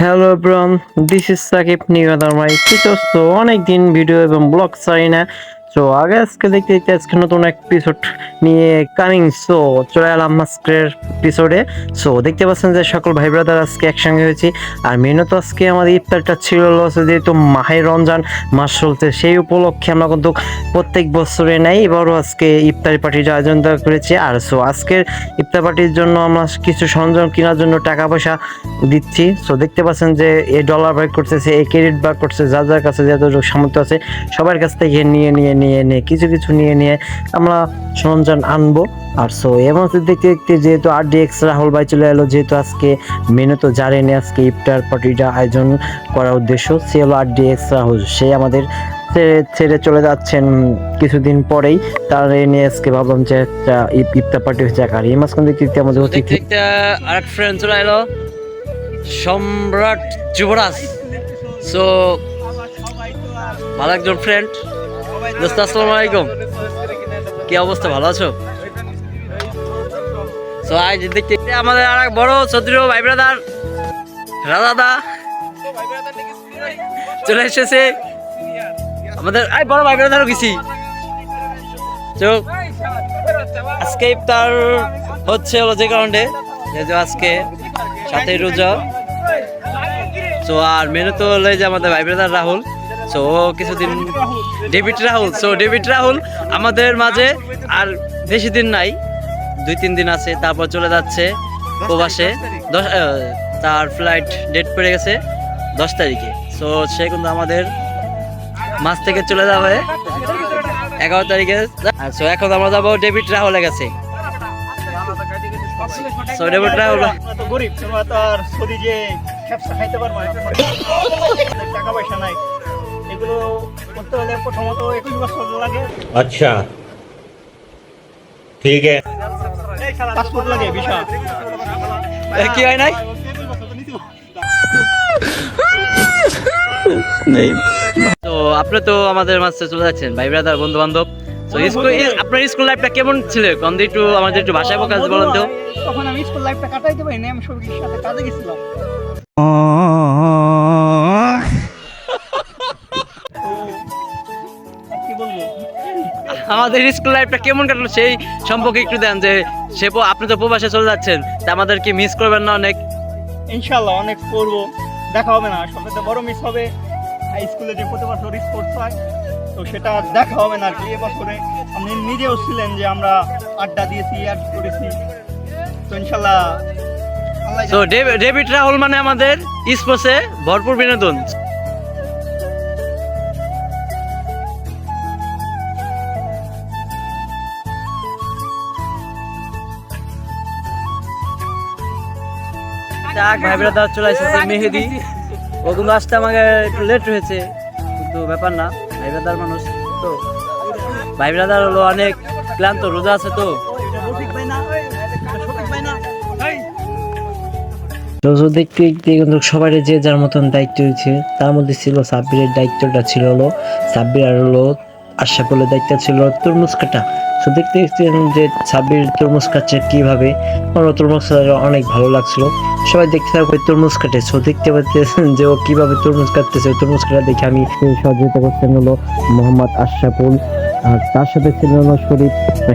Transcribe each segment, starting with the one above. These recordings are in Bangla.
হ্যালো ব্রন দিস ইজ সাকিব নিগাদার মাই টিচার্স তো অনেকদিন ভিডিও এবং ব্লগ চাই না তো আগে আজকে দেখতে দেখতে আজকে নতুন এক এপিসোড নিয়ে কামিং সো চলে এলাম আজকের এপিসোডে সো দেখতে পাচ্ছেন যে সকল ভাই ব্রাদার আজকে একসঙ্গে হয়েছি। আর মেনু তো আজকে আমাদের ইফতারটা ছিল হচ্ছে যেহেতু মাহে রমজান মাস চলছে, সেই উপলক্ষে আমরা কিন্তু প্রত্যেক বছরে নেই, এবারও আজকে ইফতারি পার্টির আয়োজন করেছি। আর সো আজকের ইফতার পার্টির জন্য আমরা কিছু সরঞ্জাম কেনার জন্য টাকা পয়সা দিচ্ছি। সো দেখতে পাচ্ছেন যে এই ডলার বার করতেছে, এই ক্রেডিট বার করছে যার যার কাছে যতটুকু সামর্থ্য আছে, সবার কাছ থেকে নিয়ে নিয়ে নিয়ে নিয়ে, কিছু কিছু নিয়ে নিয়ে আমরা সরঞ্জাম আনব। আর সো এবং দেখতে দেখতে যেহেতু আর ডি এক্স রাহুল ভাই চলে এলো, যেহেতু আজকে মেনু তো জানেনি আজকে ইফতার পার্টিটা আয়োজন করার উদ্দেশ্য, সে হলো আর ডি এক্স রাহুল। সে আমাদের ছেড়ে চলে যাচ্ছেন কিছুদিন পরেই। তার এ নিয়ে আজকে ভাবলাম যে একটা ইফ- ইফতার পার্টি হচ্ছে আর এই মাঝখান দেখতে আমাদের অতিথি আরেক ফ্রেন্ড চলে এলো, সম্রাট যুবরাজ। সো ভালো একজন ফ্রেন্ড দোস্ত, আসসালামু আলাইকুম। কি অবস্থা, ভালো আছো? সো আজ দেখতে আমাদের আর এক বড় চৌধুরী ভাই ব্রাদার রাজাদা চলে এসেছে। আমাদের, আই, বড় ভাই ব্রাদারও গেছি। তো আজকে ইফতার হচ্ছে হলো যে কারণে, যেহেতু আজকে সাথে রোজা। তো আর মেনু তো হলো যে আমাদের ভাই ব্রাদার রাহুল। সো কিছুদিন David Rahul so David Rahul আমাদের মাঝে আর বেশি দিন নাই, দুই তিন দিন আছে, তারপর চলে যাচ্ছে প্রবাসে। দশ তার ফ্লাইট ডেট পড়ে গেছে দশ তারিখে। সো সে কিন্তু আমাদের মাস থেকে চলে যাবে এগারো তারিখে। সো এখন আমরা যাব ডেভিড রাহুলের কাছে। সো ডেভিড রাহুল যে খাইতে পারব টাকা পয়সা নাই। এগুলো করতে হলে প্রথমত একুশ বছর লাগে। আচ্ছা। ঠিক পাসপোর্ট লাগে কি হয় নাই? তো আপনি তো আমাদের মাঝে চলে যাচ্ছেন ভাই ব্রাদার হ্যাঁ, বন্ধু বান্ধব তো স্কুল আপনার স্কুল লাইফটা কেমন ছিল? কোন একটু আমাদের একটু ভাষায় প্রকাশ বলেন তো। তখন আমি স্কুল লাইফটা কাটাইতে পারি আমি সবকিছুর সাথে কাজে গেছিলাম। আমাদের স্কুল লাইফটা কেমন কাটলো সেই সম্পর্কে একটু দেন যে সে আপনি তো প্রবাসে চলে যাচ্ছেন তা আমাদের কি মিস করবেন না অনেক? ইনশাল্লাহ অনেক করব দেখা হবে না সবচেয়ে বড় মিস হবে হাই স্কুলে যে প্রতি বছর স্পোর্টস হয় তো সেটা দেখা হবে না আর কি এবছরে আপনি নিজেও ছিলেন যে আমরা আড্ডা দিয়েছি আড করেছি তো ইনশাল্লাহ তো ডেভিড রাহুল মানে আমাদের স্পোর্টসে ভরপুর বিনোদন। যাক ভাই ব্রাদার চলে এসেছে মেহেদি। ও কিন্তু আসতে আমাকে একটু লেট হয়েছে কিন্তু ব্যাপার না ভাই ব্রাদার মানুষ তো। ভাই ব্রাদার হলো অনেক ক্লান্ত রোজা আছে তো। তো দেখতে দেখতে কিন্তু সবারই যে যার মতন দায়িত্ব হয়েছে তার মধ্যে ছিল সাব্বিরের দায়িত্বটা ছিল হলো সাব্বির আর হলো আশাফুলের দায়িত্ব ছিল তরমুজ কাটা। তো দেখতে দেখতে যে ছাব্বির তরমুজ কাটছে কীভাবে? আমার তরমুজ অনেক ভালো লাগছিল। সবাই দেখতে থাকবে তরমুজ কাটে। সো দেখতে পাচ্ছেন যে ও কীভাবে তরমুজ কাটতেছে। তরমুজ কাটা দেখে আমি সহযোগিতা করতে হলো মোহাম্মদ আশরাফুল আর তার সাথে ছিল শরীফ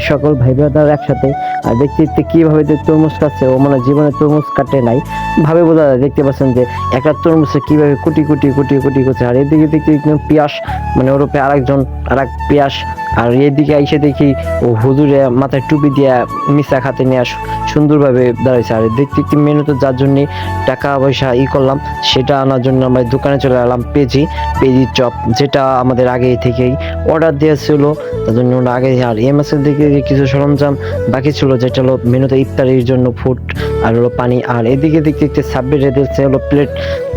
সকল ভাই ব্রাদার একসাথে। আর দেখতে দেখতে কীভাবে যে তরমুজ কাটছে, ও মানে জীবনে তরমুজ কাটে নাই, ভাবে বোঝা যায়। দেখতে পাচ্ছেন যে একটা তরমুজে কীভাবে কুটি কুটি কুটি কুটি করছে। আর এদিকে দেখতে একদম পিয়াস মানে ওরূপে আরেকজন আর এক পিয়াস আর এদিকে এসে দেখি, ও হুজুরে মাথায় টুপি দিয়ে মিশা খাতে নিয়ে সুন্দরভাবে দাঁড়াইছে। আর দেখতে দেখতে মেনু তো যার জন্যে টাকা পয়সা ই করলাম, সেটা আনার জন্য আমরা দোকানে চলে এলাম পেজি পেজির চপ, যেটা আমাদের আগে থেকেই অর্ডার দেওয়া ছিল। তার জন্য আগে আর এম এস দিকে কিছু সরঞ্জাম বাকি ছিল, যেটা হলো মেনুতে ইফতারির জন্য ফুড আর হলো পানি। আর এদিকে দেখতে দেখতে সাব্বির দিচ্ছে হলো প্লেট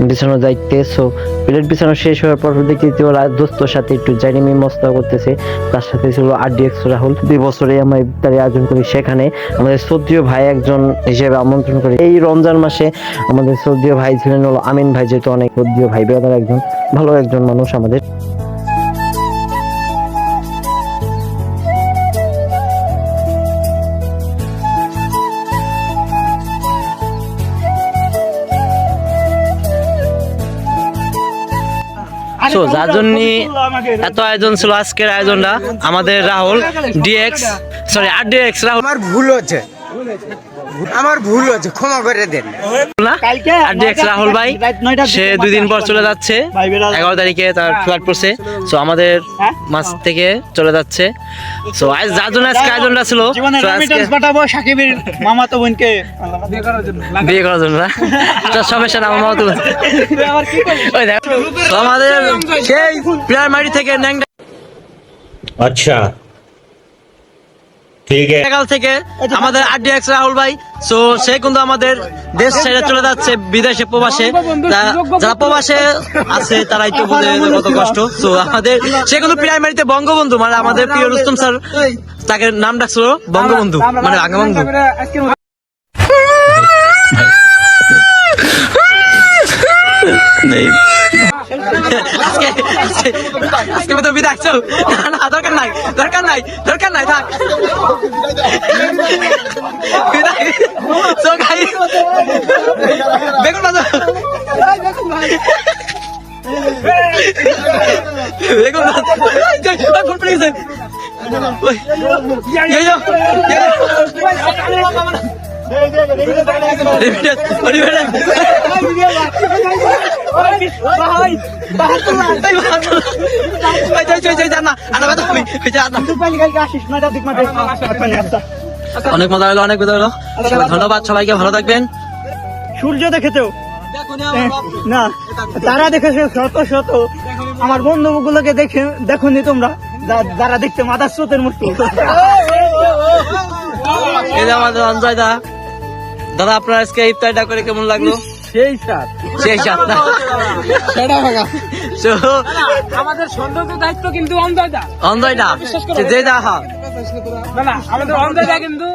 বিছানো যাইতে। সো প্লেট বিছানো শেষ হওয়ার পর দেখতে দেখতে ওরা দোস্তর সাথে একটু জাইনিমি মস্তা করতেছে। তার সাথে ছিল আর ডি এক্স রাহুল দুই বছরে আমরা ইফতারি আয়োজন করি সেখানে। আমাদের সৌদীয় ভাই একজন হিসেবে আমন্ত্রণ করি। এই রমজান মাসে আমাদের সৌদীয় ভাই ছিলেন হলো আমিন ভাই, যেহেতু অনেক সৌদীয় ভাই বেড়াদার একজন, ভালো একজন মানুষ আমাদের। সো যার জন্য এত আয়োজন ছিল আজকের আয়োজনটা আমাদের Rahul DX sorry R DX Rahul. আমার ভুল হচ্ছে। আমার ভুল হয়েছে ক্ষমা করে দেন। রাহুল ভাই সে দুই দিন পর চলে যাচ্ছে এগারো তারিখে তার ফ্ল্যাট পড়ছে তো আমাদের মাছ থেকে চলে যাচ্ছে। আজ যার জন্য আজকে আয়োজনটা ছিল সাকিবের মামাতো বিয়ে করার জন্য। সমস্যা না? মামাতো বোন। আমাদের সেই প্লেয়ার থেকে আচ্ছা সে কিন্তু আমাদের দেশ ছেড়ে চলে যাচ্ছে বিদেশে, প্রবাসে। যারা প্রবাসে আছে, তারাই তো কষ্ট। আমাদের প্রাইমারিতে বঙ্গবন্ধু মানে আমাদের প্রিয় রুস্তম স্যার, তাকে নাম ডাকছিল বঙ্গবন্ধু মানে আজকে আজকে- আজকে তো বিদায় চল না দরকার নাই দরকার নাই দরকার নাই, থাক। বেগুন ভাজা। বেগুন ওই ফুল প্লিজ ওই অনেক মজা হলো অনেক মজা হলো। ধন্যবাদ সবাইকে ভালো থাকবেন। সূর্য দেখেছ না তারা দেখেছে শত শত। আমার বন্ধু গুলোকে দেখে দেখোনি তোমরা? যারা দেখতে মাদার স্রোতের মতো দাদা আপনার আজকে ইফতারটা করে কেমন লাগল? সেই সাথ সেই সাত ভাগা। So, আমাদের সৌন্দর্য দায়িত্ব কিন্তু অন্ধয়দা অঞ্জয় দা। যে দা হা। না না আমাদের অন্ধয়দা কিন্তু